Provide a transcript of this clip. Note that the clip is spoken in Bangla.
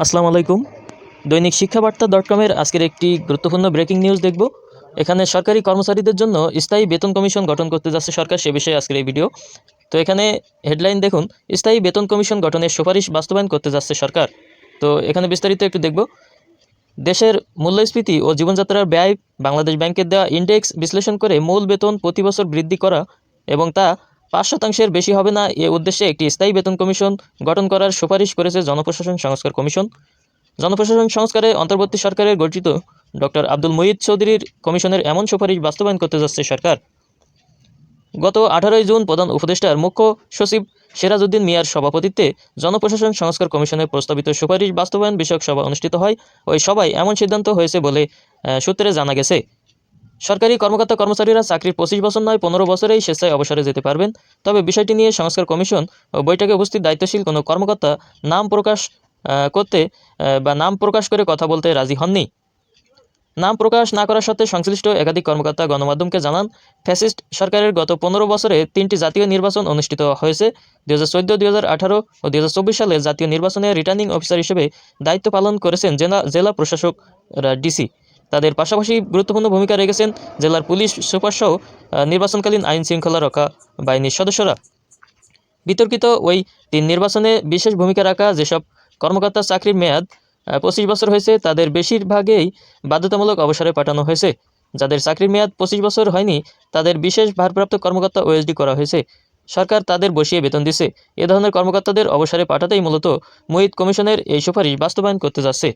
আসসালামু আলাইকুম। দৈনিক শিক্ষাবার্তা ডট কমের আজকের একটি গুরুত্বপূর্ণ ব্রেকিং নিউজ দেখব। এখানে সরকারি কর্মচারীদের জন্য স্থায়ী বেতন কমিশন গঠন করতে যাচ্ছে সরকার সে বিষয়ে আজকের এই ভিডিও তো এখানে হেডলাইন দেখুন, স্থায়ী বেতন কমিশন গঠনের সুপারিশ বাস্তবায়ন করতে যাচ্ছে সরকার। তো এখানে বিস্তারিত একটু দেখব। দেশের মূল্যস্ফীতি ও জীবনযাত্রার ব্যয় বাংলাদেশ ব্যাংকের দেওয়া ইন্ডেক্স বিশ্লেষণ করে মূল বেতন প্রতি বছর বৃদ্ধি করা এবং তা পাঁচ শতাংশের বেশি হবে না। এ উদ্দেশ্যে একটি স্থায়ী বেতন কমিশন গঠন করার সুপারিশ করেছে জনপ্রশাসন সংস্কার কমিশন। জনপ্রশাসন সংস্কারে অন্তর্বর্তী সরকারের গঠিত ডক্টর আব্দুল মুহিত চৌধুরীর কমিশনের এমন সুপারিশ বাস্তবায়ন করতে যাচ্ছে সরকার। গত আঠারোই জুন প্রধান উপদেষ্টার মুখ্য সচিব সিরাজউদ্দিন মিয়ার সভাপতিত্বে জনপ্রশাসন সংস্কার কমিশনের প্রস্তাবিত সুপারিশ বাস্তবায়ন বিষয়ক সভা অনুষ্ঠিত হয়। ওই সভায় এমন সিদ্ধান্ত হয়েছে বলে সূত্রে জানা গেছে। সরকারি কর্মকর্তা কর্মচারীরা চাকরির পঁচিশ বছর নয়, পনেরো বছরেই স্বেচ্ছায় অবসরে যেতে পারবেন। তবে বিষয়টি নিয়ে সংস্কার কমিশন ও বৈঠকে উপস্থিত দায়িত্বশীল কোনো কর্মকর্তা নাম প্রকাশ করতে বা নাম প্রকাশ করে কথা বলতে রাজি হননি। নাম প্রকাশ না করার সত্ত্বে সংশ্লিষ্ট একাধিক কর্মকর্তা গণমাধ্যমকে জানান, ফ্যাসিস্ট সরকারের গত পনেরো বছরে তিনটি জাতীয় নির্বাচন অনুষ্ঠিত হয়েছে। দু হাজার চোদ্দ, দুই হাজার আঠারো ও দুই হাজার চব্বিশ সালে জাতীয় নির্বাচনে রিটার্নিং অফিসার হিসেবে দায়িত্ব পালন করেছেন জেলা জেলা প্রশাসক ডিসি। তাদের পাশাপাশি গুরুত্বপূর্ণ ভূমিকা রেখেছেন জেলার পুলিশ সুপারসহ নির্বাচনকালীন আইন শৃঙ্খলা রক্ষা বাহিনীর সদস্যরা। বিতর্কিত ওই তিন নির্বাচনে বিশেষ ভূমিকা রাখা যেসব কর্মকর্তার চাকরির মেয়াদ পঁচিশ বছর হয়েছে, তাদের বেশিরভাগেই বাধ্যতামূলক অবসরে পাঠানো হয়েছে। যাদের চাকরির মেয়াদ পঁচিশ বছর হয়নি, তাদের বিশেষ ভারপ্রাপ্ত কর্মকর্তা ওএসডি করা হয়েছে। সরকার তাদের বসিয়ে বেতন দিছে। এ ধরনের কর্মকর্তাদের অবসরে পাঠাতেই মূলত মুহিত কমিশনের এই সুপারিশ বাস্তবায়ন করতে যাচ্ছে।